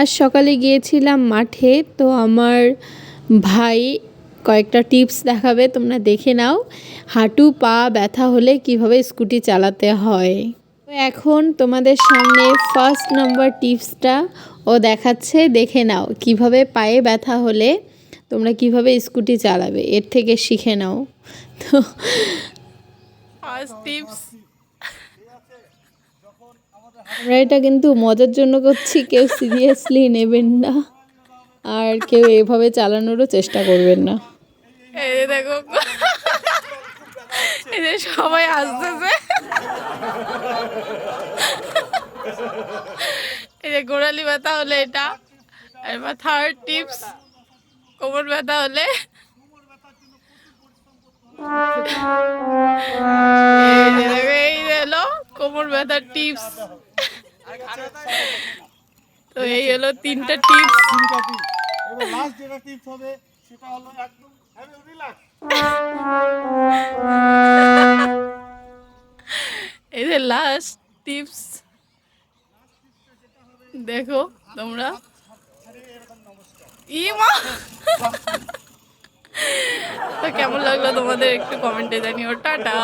আজ সকালে গিয়েছিলাম মাঠে, তো আমার ভাই কয়েকটা টিপস দেখাবে, তোমরা দেখে নাও। হাঁটু, পা ব্যথা হলে কীভাবে স্কুটি চালাতে হয়? তো এখন তোমাদের সামনে ফার্স্ট নাম্বার টিপসটা ও দেখাচ্ছে, দেখে নাও কীভাবে পায়ে ব্যথা হলে তোমরা কীভাবে স্কুটি চালাবে, এর থেকে শিখে নাও। তো ফার্স্ট টিপস আমরা এটা কিন্তু মজার জন্য করছি, কেউ সিরিয়াসলি নেবেন না, আর কেউ এভাবে চালানোরও চেষ্টা করবেন না। দেখো, এই সবাই আসতেছে। এই যে গোড়ালি ব্যথা হলে এটা এবার থার্ড টিপস কোমর ব্যথা হলে। কোমর ব্যথার টিপস তো এই হলো তিনটা টিপস তিনটা টিপস এবার লাস্ট যেটা টিপস হবে সেটা হলো একদম রিল্যাক্স লাস্ট টিপস দেখো তোমরা। তো কেমন লাগল তোমাদের একটু কমেন্টে জানিও। টাটা।